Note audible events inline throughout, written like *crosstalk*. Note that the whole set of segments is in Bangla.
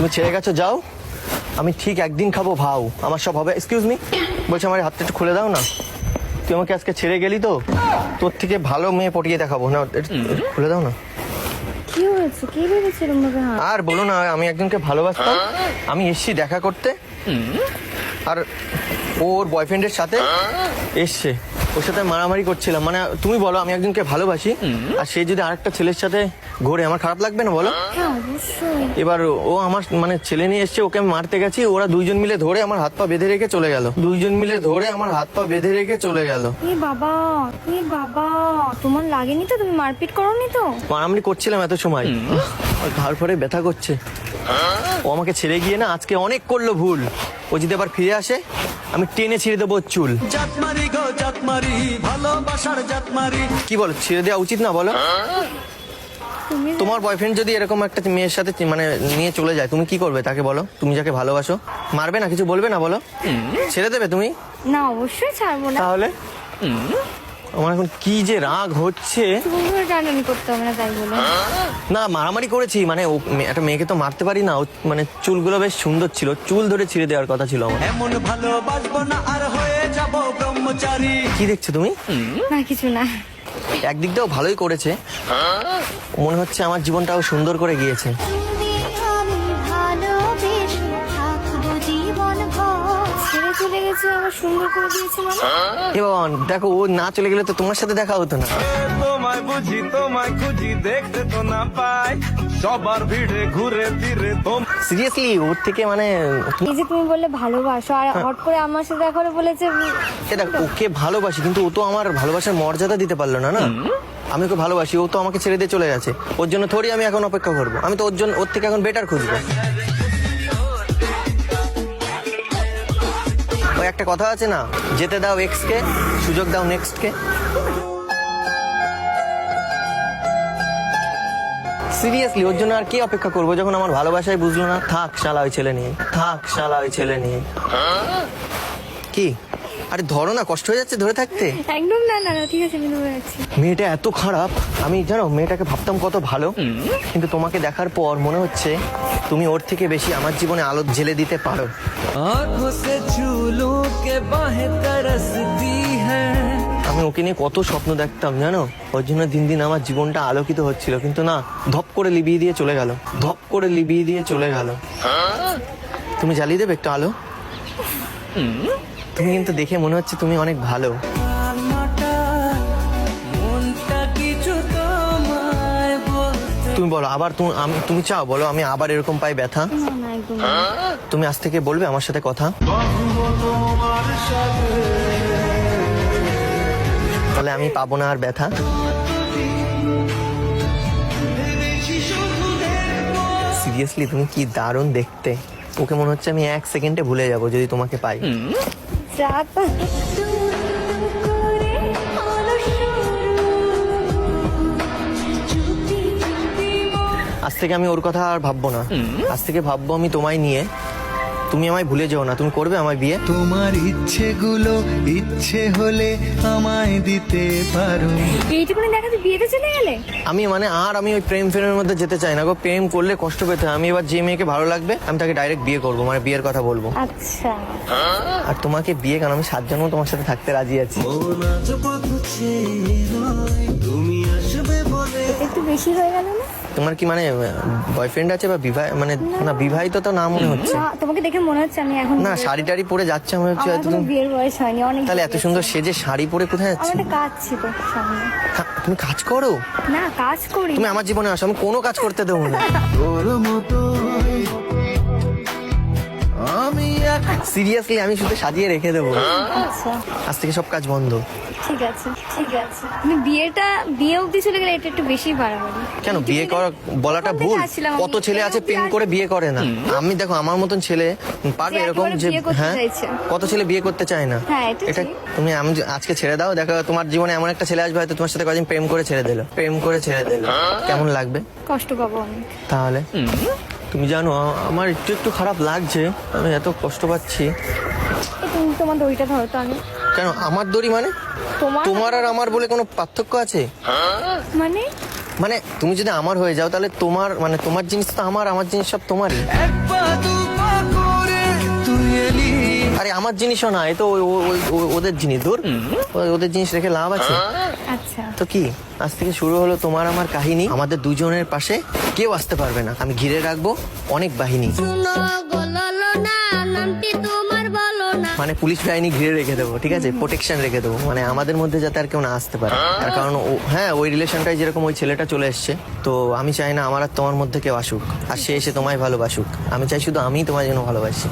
তুমি ছেড়ে গেছো যাও। আমি ঠিক একদিন খাব ভাও। আমার সব হবে। এক্সকিউজ মি বলছে আমার হাতটা একটু খুলে দাও না। তুই আমাকে আজকে ছেড়ে গেলি তো? তোর থেকে ভালো মেয়ে পটিয়ে দেখাবো। না খুলে দাও না। কি হয়েছে? কি ভেবেছে এরকম ভাবে হাত? আর বলো না আমি একজনকে ভালোবাসতাম। আমি এসছি দেখা করতে। আর ওর বয়ফ্রেন্ডের সাথে এসছে। ওর সাথে মারামারি করছিলাম। মানে তুমি বলো আমি একজনকে ভালোবাসি আর সে যদি আরেকটা ছেলের সাথে ঘোরে আমার খারাপ লাগবে না বলো? হ্যাঁ এবার ও আমার মানে ছেলে নিয়ে এসছে ওকে আমি মারতে গেছি ওরা দুইজন মিলে ধরে আমার হাত পা বেঁধে রেখে চলে গেল। দুইজন মিলে ধরে আমার হাত পা বেঁধে রেখে চলে গেল। এ বাবা এ বাবা তোমার লাগেনি তো? তুমি মারপিট করোনি তো? মারামারি করছিলাম এত সময়। আর ঘাড় পরে ব্যথা করছে। ও আমাকে ছেড়ে গিয়ে না আজকে অনেক করল ভুল। ও যদি আবার ফিরে আসে আমি টেনে ছিঁড়ে দেবো চুল। জাতমারি ভালোবাসার জাতমারি। কি বলো ছেড়ে দেওয়া উচিত না বলো? তোমার বয়ফ্রেন্ড যদি এরকম একটা মেয়ের সাথে মানে নিয়ে চলে যায় তুমি কি করবে তাকে বলো? তুমি যাকে ভালোবাসো মারবে না কিছু বলবে না বলো? ছেড়ে দেবে তুমি? না অবশ্যই ছাড়বো না। তাহলে? আমার এখন কি যে রাগ হচ্ছে। টানানি করতে হবে না তাই বলে। না মারামারি করেছি মানে ও একটা মেয়েকে তো মারতে পারি না ও মানে চুলগুলো বেশ সুন্দর ছিল চুল ধরে ছিঁড়ে দেওয়ার কথা ছিল আমার। এমন ভালোবাসবো না আর হয়ে যাব ব্রহ্মচারী। কি দেখছ তুমি? না কিছু না। একদিক দিয়েও ভালোই করেছে। মনে হচ্ছে আমার জীবনটাও সুন্দর করে গিয়েছে। চলে আবার সুন্দর করে দিয়েছে মানে? এ বাবা দেখো ও না চলে গেলে তো তোমার সাথে দেখা হতো না। তোমায় বুঝি তোমায় খুঁজি দেখতে তো না পাই। সবার ভিড়ে ঘুরে ফিরে তোম সিরিয়াসলি ওর থেকে মানে এই যে তুমি বললে ভালোবাসো আর হট করে আমার সাথে এখন বলেছে এটা ওকে ভালোবাসি কিন্তু ও তো আমার ভালোবাসার মর্যাদা দিতে পারল না না? আমি ওকে ভালোবাসি ও তো আমাকে ছেড়ে দিয়ে চলে গেছে। ওর জন্য থোড়ি আমি এখন অপেক্ষা করব। আমি তো ওর জন্য ওর থেকে এখন বেটার খুঁজবো। একটা কথা আছে না? যেতে দাও এক্স কে সুযোগ দাও নেক্সট কে। সিরিয়াসলি ওর জন্য আর কি অপেক্ষা করব? যখন আমার ভালোবাসাই বুঝলো না থাক শালা ওই ছেলে নিয়ে থাক শালা ওই ছেলে নিয়ে। কি? আরে ধরো না কষ্ট হয়ে যাচ্ছে ধরে থাকতে একদম না না না ঠিক আছে আমি ধরে রাখছি মেয়েটা এত খারাপ আমি জানো মেয়েটাকে ভাবতাম কত ভালো কিন্তু তোমাকে দেখার পর মনে হচ্ছে তুমি ওর থেকে বেশি আমার জীবনে আলো জেলে দিতে পারো आंखों से छू लूं के बाहें तरसती है আমি ওকে নিয়ে কত স্বপ্ন দেখতাম জানো ওর জন্য দিন দিন আমার জীবনটা আলোকিত হচ্ছিল কিন্তু না ধপ করে লিবিয়ে দিয়ে চলে গেল ধপ করে লিবিয়ে দিয়ে চলে গেল তুমি জ্বালিয়ে দেবে একটু আলো তুমি কিন্তু দেখে মনে হচ্ছে তুমি অনেক ভালো। আলমাটা মনটা কিছু তোমায় বলতে তুমি বলো আবার তুমি আমি- তুমি চাও বলো আমি আবার এরকম পাই ব্যথা? না না একদম না। তুমি আজ থেকে বলবে আমার সাথে কথা? তাহলে আমি পাবো না আর ব্যথা? সিরিয়াসলি তুমি কি দারুণ দেখতে। ওকে মনে হচ্ছে আমি এক সেকেন্ডে ভুলে যাব যদি তোমাকে পাই। তো। আজ থেকে আমি ওর কথা আর ভাববো না। আজ থেকে ভাববো আমি তোমায় নিয়ে। তুমি আমায় ভুলে যেও না তুমি করবে আমায় বিয়ে? তোমার ইচ্ছেগুলো ইচ্ছে হলে আমায় দিতে পারো। এইটুকুনি দেখাতে বিয়েতে চলে গেলে? আমি মানে আর আমি ওই প্রেম ফ্রেমের মধ্যে যেতে চাই না গো। প্রেম করলে কষ্ট পেতে হয়। আমি এবার যে মেয়েকে ভালো লাগবে আমি তাকে ডাইরেক্ট বিয়ে করব মানে বিয়ের কথা বলব। আচ্ছা। আর তোমাকে বিয়ে কেন? আমি সাত জন্ম তোমার সাথে থাকতে রাজি আছি। তুমি আসবে বলে। এটা একটু বেশি হয়ে গেল না? তোমার কি মানে বয়ফ্রেন্ড আছে বা বিবাহ মানে না বিবাহিত তো না মনে হচ্ছে। না তোমাকে দেখে মনে হচ্ছে আমি এখন না শাড়ি টাড়ি পরে যাচ্ছে মনে হচ্ছে হয়তো তুমি- বিয়ের বয়স হয়নি অনেক তাহলে এত সুন্দর। সেজে শাড়ি পরে কোথায় যাচ্ছে? একটা কাজ ছিল সামনে। তুমি কাজ করো? না কাজ করি। তুমি আমার জীবনে আসো আমি কোনো কাজ করতে দেবো না। তোর মতো আমি সিরিয়াসলি আমি শুধু সাজিয়ে রেখে দেবো। আচ্ছা। আজ থেকে সব কাজ বন্ধ। ঠিক আছে। ঠিক আছে। তুমি বিয়েটা বিয়ে অবধি চলে গেলে এটা একটু বেশি বাড়াবাড়ি। কেন বিয়ে করা বলাটা ভুল? আসছিলাম আমি? কত ছেলে আছে প্রেম করে বিয়ে করে না? আমি দেখো আমার মতন ছেলে পারবে যে এরকম যে বিয়ে করতে হ্যাঁ? চাইছে। কত ছেলে বিয়ে করতে চায় না? হ্যাঁ, এটা ঠিক। তুমি আমি যে- আজকে ছেড়ে দাও দেখো তোমার জীবনে এমন একটা ছেলে আসবে হয়তো তোমার সাথে কদিন প্রেম করে ছেড়ে দিলো। প্রেম করে ছেড়ে দিলো। কেমন লাগবে? কষ্ট পাবো আমি। তাহলে? তুমি জানো আ- আমার একটু একটু খারাপ লাগছে। আমি এত কষ্ট পাচ্ছি। এই তুমি তোমার দড়িটা ধরো তো আমি। কেন? আমার দড়ি মানে? তোমার তোমার আর আমার বলে কোনো পার্থক্য আছে? মানে? মানে তুমি যদি আমার হয়ে যাও তাহলে তোমার মানে তোমার জিনিস তো আমার আমার জিনিস সব তোমারই। আরে আমার জিনিসও না এ তো ওদের জিনিস দূর ওদের জিনিস রেখে লাভ আছে। আচ্ছা। তো কি? আজ থেকে শুরু হলো তোমার আমার কাহিনী। আমাদের দুজনের পাশে কেউ আসতে পারবে না। আমি ঘিরে রাখব অনেক বাহিনী। মানে পুলিশ বাহিনী ঘিরে রেখে দেবো ঠিক আছে? প্রোটেকশন রেখে দেবো। মানে আমাদের মধ্যে যাতে আর কেউ না আসতে পারে। তার কারণ ও- হ্যাঁ ওই রিলেশনটাই যেরকম ওই ছেলেটা চলে এসছে তো আমি চাই না আমার আর তোমার মধ্যে কেউ আসুক। আর সে এসে তোমায় ভালোবাসুক। আমি চাই শুধু আমি তোমার জন্য ভালোবাসি।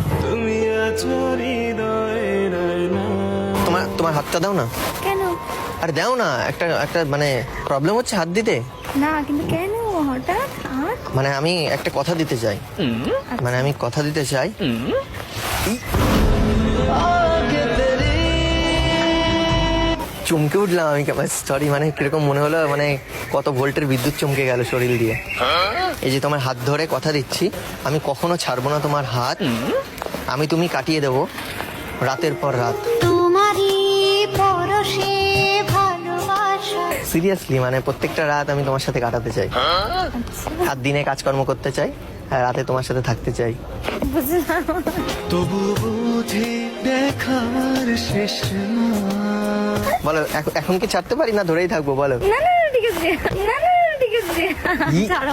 তোমার তোমার হাতটা দাও না। কেন? আর দাও না একটা একটা মানে প্রবলেম হচ্ছে হাত দিতে। না কিন্তু কেন হঠাৎ? মানে আমি একটা কথা দিতে চাই। মানে আমি কথা দিতে চাই। চমকে উঠলাম আমি সরি মানে কীরকম মনে হলো মানে কত ভোল্টের বিদ্যুৎ চমকে গেল শরীর দিয়ে। এই যে তোমার হাত ধরে কথা দিচ্ছি আমি কখনো ছাড়বো না তোমার হাত। আমি তুমি কাটিয়ে দেবো রাতের পর রাত। সিরিয়াসলি মানে প্রত্যেকটা রাত আমি তোমার সাথে কাটাতে চাই। আর দিনে কাজকর্ম করতে চাই আর রাতে তোমার সাথে থাকতে চাই। তবু বুঝি দেখার শেষ না বলো এখন- কি ছাড়তে পারি? না ধরেই থাকব বলো। না না ঠিক আছে। না না না, ঠিক আছে।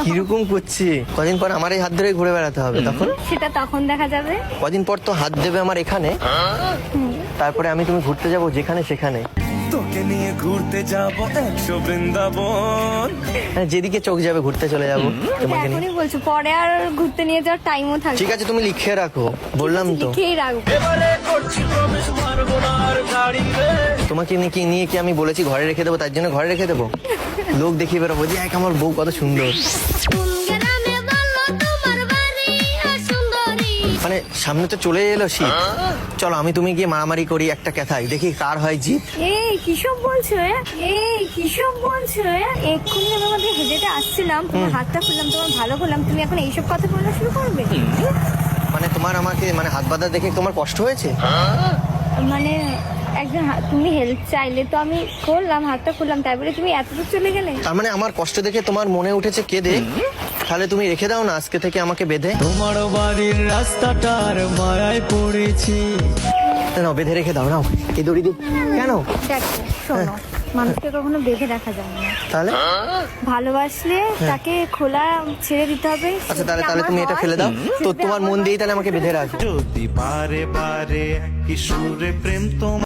কীরকম করছি? কদিন পর আমার এই হাত ধরে ঘুরে বেড়াতে হবে তখন? সেটা তখন দেখা যাবে। কদিন পর তো হাত দেবে আমার এখানে। তারপরে আমি তুমি ঘুরতে যাব যেখানে সেখানে। তোকে নিয়ে ঘুরতে যাব একশো বৃন্দাবন। হ্যাঁ, যেদিকে চোখ যাবে ঘুরতে চলে যাব তোমাকে নিয়ে। এখনই বলছো পরে আর ঘুরতে নিয়ে যাওয়ার টাইমও থাকবে ঠিক আছে তুমি লিখে রাখো। বললাম তো। লিখেই রাখব। এবারে করছি প্রবেশ মারবো না আর গাড়ি তোমাকে নিয়ে কি নিয়ে কি আমি বলেছি ঘরে রেখে দেবো? তার জন্য ঘরে রেখে দেবো? *laughs* লোক দেখিয়ে বেরোবো। যে এক আমার বউ কত সুন্দর। মানে সামনে তো চলে এলো শীত চলো আমি তুমি গিয়ে মারামারি করি একটা কথাই দেখি কার হয় জিত এই কিসব বলছো? এই কিসব বলছো এক্ষুনি আমি আমাদের হেঁটে আসছিলাম তোমার হাতটা খুললাম তোমার ভালো করলাম তুমি এখন এইসব কথা বলা শুরু করবে? মানে তোমার আমাকে মানে হাত বাঁধা দেখে তোমার কষ্ট হয়েছে? মানে একজন তুমি হেল্প চাইলে তো আমি করলাম হাতটা খুললাম তাই বলে তুমি এতদূর চলে গেলে? তার মানে আমার কষ্ট দেখে তোমার মনে উঠেছে কে কেঁদে তাহলে তুমি রেখে দাও না আজকে থেকে আমাকে বেঁধে। তোমার বাড়ির রাস্তাটার মায়ায় পড়েছি। না বেঁধে রেখে দাও নাও এই দড়ি দিয়ে। কেন? দেখো শোনো মানুষকে কখনো বেঁধে রাখা যায় না। তাহলে? ভালোবাসলে তাকে খোলা ছেড়ে দিতে হবে আচ্ছা তাহলে তাহলে তুমি এটা ফেলে দাও। তো তোমার মন হয়, দিয়েই তাহলে আমাকে বেঁধে রাখ। যদি বারে বারে কিশোরে প্রেম তোমার